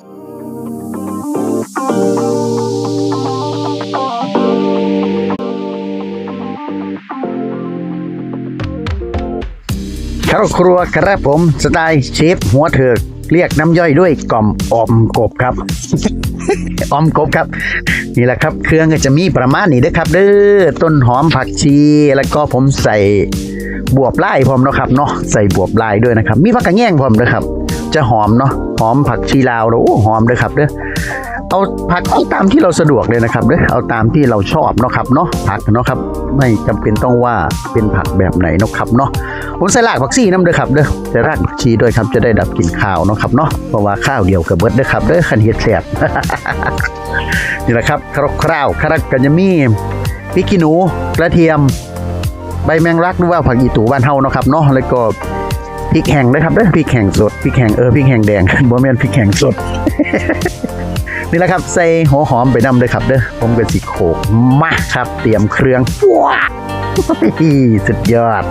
ข้าวครัวครับผมสไตล์เชฟหัวเถือกเรียกน้ำย่อยด้วยกล่อมออมกบครับ ออมกบครับ นี่แหละครับ เครื่องก็จะมีประมาณนี้เด้อครับ เด้อต้นหอมผักชีแล้วก็ผมใส่บวบไล่พร้อมนะครับเนาะใส่บวบไล่ด้วยนะครับ มีผักกระแยงพร้อมเด้อครับ จะหอมเนาะหอมผักชีลาวแล้วโอ้หอมเด้อครับเด้อเอาผักเอาตามที่เราสะดวกเลยนะครับเด้อเอาตามที่เราชอบเนาะครับเนาะผักเนาะครับไม่จำเป็นต้องว่าเป็นผักแบบไหนเนาะครับเนาะผมใส่รากผักชีน้ำเด้อครับเด้อใส่รากผักชีด้วยครับจะได้ดับกลิ่นข้าวเนาะครับเนาะเพราะว่าข้าวเดียวกับเบิดเด้อครับเด้อคันเฮ็ดแซ่บนี่แหละครับคร่าวๆคารักกันจะมีพริกขี้หนูกระเทียมใบแมงลักหรือว่าผักอีตูบ้านเฮาเนาะครับเนาะแล้วก็ พริกแห้งนะครับเด้อพริกแห้งสดพริกแห้งเออพริกแห้งแดงบ่แม่นพริกแห้งสดนี่แหละครับใส่หัวหอมไปนำเลยครับเด้อผมก็สิโขกมาครับ เตรียมเครื่องว้าสุดยอด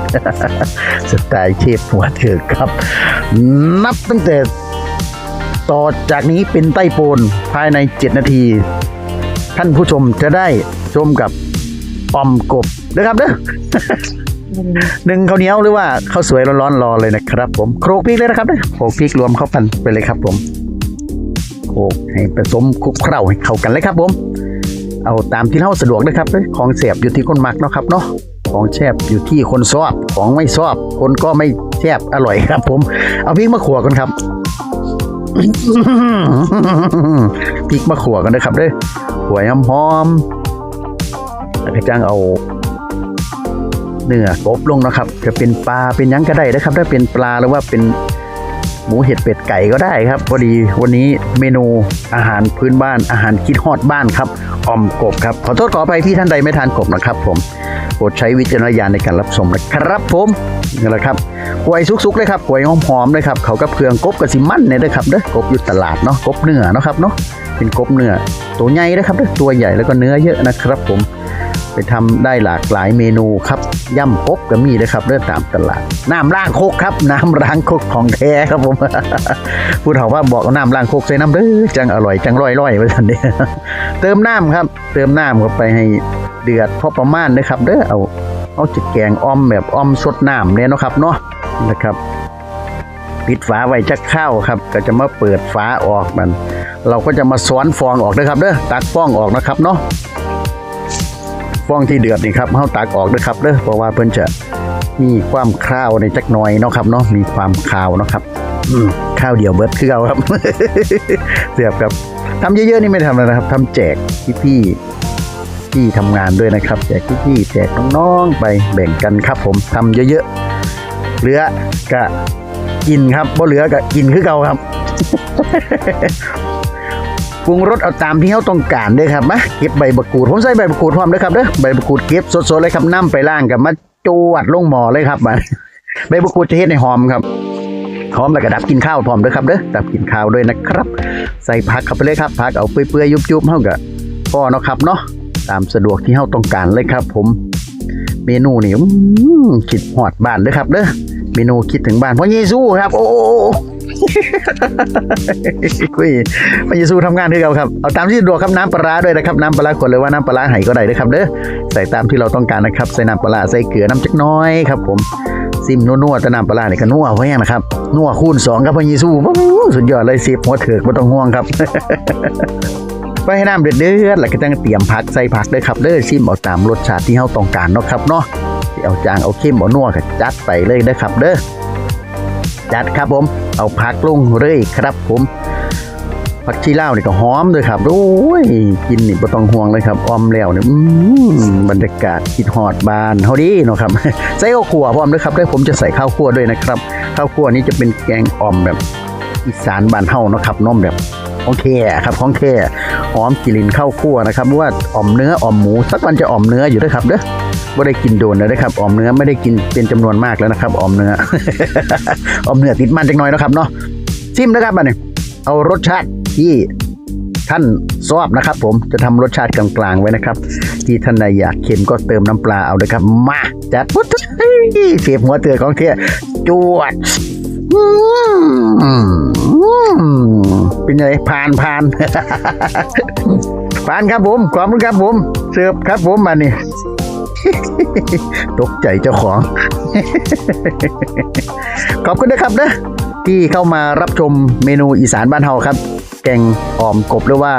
สไตล์เชฟหัวเถือครับ นับตั้งแต่ ต่อจากนี้เป็นใต้โปนภายใน 7 นาที ท่านผู้ชมจะได้ชมกับออมกบนะครับเด้อ หนึ่งข้าวเหนียวหรือว่าข้าวสวยร้อนๆรอเลยนะครับ ผมโครกพริกเลยนะครับเด้อโครกพริกรวมเข้ากันไปเลยครับ ผมโขลกให้ผสมคลุกเคล้าให้เข้ากันเลยครับ ผม เอาตามที่เราสะดวกนะครับเด้อของแสบอยู่ที่คนมักเนาะครับเนาะของแซ่บอยู่ที่คนชอบของไม่ชอบ คนก็ไม่แซ่บอร่อยครับ ผม เอาพริกมาขัวกันครับพริกมาขัวกันนะครับเด้อขัวหอมๆแล้วก็จ้างเอา เนื้อกบลงนะครับ จะเป็นปลาเป็นยังก็ได้นะครับ ถ้าเป็นปลาหรือว่าเป็นหมูเห็ดเป็ดไก่ก็ได้ครับพอดีวันนี้เมนูอาหารพื้นบ้านอาหารคิดฮอดบ้านครับออมกบครับขอโทษขออภัยที่ท่านใดไม่ทานกบนะครับ ผมโปรดใช้วิจารณญาณในการรับชมนะครับผมนี่แหละครับหวยสุกๆเลยครับหวยหอมๆเลยครับเขาก็เพืองกบกระสิมันเนี่ยนะครับเด้อกบอยู่ตลาดเนาะกบเนื้อเนาะครับเนาะเป็นกบเนื้อตัวใหญ่นะครับเด้อตัวใหญ่แล้วก็เนื้อเยอะนะครับ ผม ทำได้หลากหลายเมนูครับย่ำกบก็มีเลยครับเรื่องตามตลาดน้ำล้างโคกครับ น้ำล้างโคกของแท้ครับผมพูดเถาว่าบอกเอาน้ำล้างโคกใส่น้ำเด้อจังอร่อยจังร่อยร่อยไว้ทันเด้เติมน้ำครับ เติมน้ำเข้าไปให้เดือดพอประมาณนะครับ เด้อเอาเอาจิตแกงอ้อมแบบอ้อมสดน้ำเนี่ยนะครับเนาะนะครับปิดฝาไว้จะเข้าวครับ ก็จะมาเปิดฝาออกมัน เราก็จะมาซ้อนฟองออกนะครับเด้อตักฟองออกนะครับเนาะ ฟองที่เดือดนี่ครับเฮาตักออกด้วยครับเด้อเพราะว่าเพิ่นจะมีความคาวในจักหน่อยเนาะครับเนาะมีความคาวเนาะครับข้าวเดียวเบิดคือเอาครับเสียบครับทำเยอะๆนี่ไม่ทำแล้วนะครับทำแจกพี่ๆที่ทำงานด้วยนะครับ แจกพี่ๆแจกน้องๆไปแบ่งกันครับ ผมทำเยอะๆเหลือก็กินครับบ่เหลือก็กินคือเก่าครับ ปรุงรสเอาตามที่เขาต้องการเด้อครับมาเก็บใบมะกรูดผมใส่ใบมะกรูดพร้อมเด้อครับเด้อใบมะกรูดเก็บสดๆเลยครับนํไปล่างกับมาจวดลงหม้อเลยครับมาใบมะกรูดจะเฮ็ดให้หอมครับหอมแล้วก็ดับกลินข้าวพร้อมเด้อครับเด้อดับกลินข้าวด้วยนะครับ ใส่ผักเข้าไปเลยครับผักเอาเปื่อยๆยุบๆเฮาก็พอเนาะครับเนาะตามสะดวกที่เฮาต้องการเลยครับ ผมเมนูนี่คิดฮอดบ้านเด้อครับเด้อเมนูคิดถึงบ้านพ่อเยซูครับ โอ้ คุยพระเยซูทำงานให้เราครับ เอาตามที่สะดวกครับน้ำปลาด้วยนะครับ น้ำปลาขวดเลยว่าน้ำปลาไหก็ได้นะครับเด้อ ใส่ตามที่เราต้องการนะครับ ใส่น้ำปลาใส่เกลือน้ำจักน้อยครับผมซิมนัวๆแต่น้ำปลาร้านี่ยก็นัวไว้นะครับ นัวคูณสองครับพระเยซูสุดยอดเลยสิบหัวเถือกไม่ต้องห่วงครับไปให้น้ำเดือดๆแล้วก็ต้องเตรียมผักใส่ผักด้วยครับเด้อซิมเอาตามรสชาติที่เราต้องการเนาะครับเนาะเอาจางเอาเข้มเอานัวก็จัดไปเลยนะครับเด้อจัดครับผม เอาผักลงเลยครับผมผักชีลาวนี่ก็หอมด้วยครับโอ้ยกินนี่บ่ต้องห่วงเลยครับออมแล้วเนี่ยอื้อหือบรรยากาศคิดฮอดบานเฮาดีเนาะครับใส่ข้าวคั่วพร้อมด้วยครับด้วยผมจะใส่ข้าวคั่วด้วยนะครับ ข้าวคั่วนี้จะเป็นแกงอ่อมแบบอีสานบ้านเฮาเนาะครับน้อมแบบของแท้ครับของแท้หอมกลิ่นข้าวคั่วนะครับว่าอ่อมเนื้ออ่อมหมูสักวันจะอ่อมเนื้ออยู่ด้วยครับเด้อ บ่ได้กินโดนเลยนะครับออมเนื้อไม่ได้กินเป็นจำนวนมากแล้วนะครับออมเนื้ออมเนื้อติดมันจักน่อยนะครับเนาะชิมนะครับอันนี้เอารสชาติที่ท่านชอบนะครับ ผมจะทำรสชาติกลางๆไว้นะครับ ที่ท่านใดอยากเค็มก็เติมน้ำปลาเอาเลยครับ มาจัดปุ๊บเสียบหัวเตือของเทียจวดเป็นยังไงผ่านผ่านผ่านครับผมขอบคุณครับผมเสิร์ฟครับผมมานี่ ตกใจเจ้าของ ขอบคุณนะครับนะที่เข้ามารับชมเมนูอีสานบ้านเฮาครับ แกงอ่อมกบหรือว่า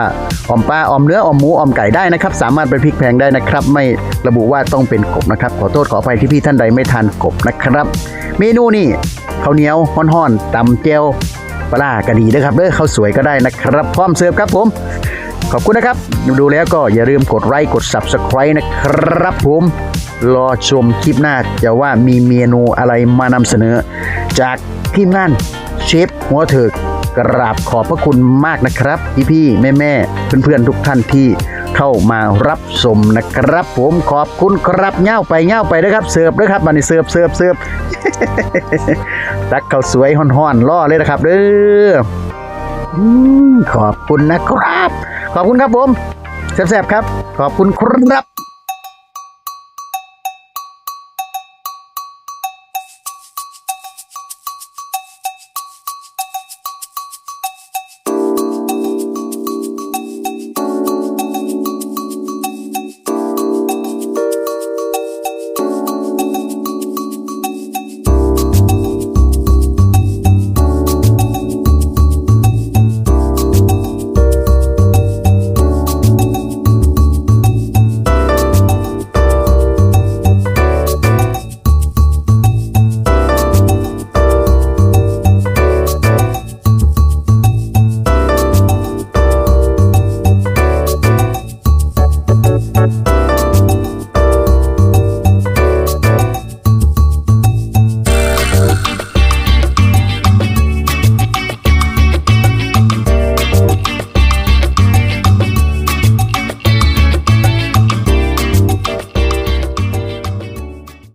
อ่อมปลาอ่อมเนื้ออ่อมหมูอ่อมไก่ได้นะครับ สามารถเป็นพริกแพงได้นะครับ ไม่ระบุว่าต้องเป็นกบนะครับ ขอโทษขออภัยที่พี่ท่านใดไม่ทานกบนะครับ เมนูนี่ข้าวเหนียวห่อนๆตำเจลปลาร้ากระดีนะครับเด้อข้าวสวยก็ได้นะครับ พร้อมเสิร์ฟครับผม ขอบคุณนะครับ ดูแล้วก็อย่าลืมกดไลค์กด Subscribe นะครับผม รอชมคลิปหน้าจะว่ามีเมนูอะไรมานำเสนอ จากทีมงานเชฟหัวเถิกกราบขอบพระคุณมากนะครับ พี่พี่แม่แม่เพื่อนๆ ทุกท่านที่เข้ามารับชมนะครับ ผมขอบคุณครับเง่าไปเง่าไปนะครับ เสิร์ฟด้วยครับบันนี้เสิร์ฟเสิร์ฟเสิร์ฟตักข้าวสวยห่อนๆล่อเลยนะครับเด้อขอบคุณนะครับ ขอบคุณครับผมแซ่บๆครับ ขอบคุณครับ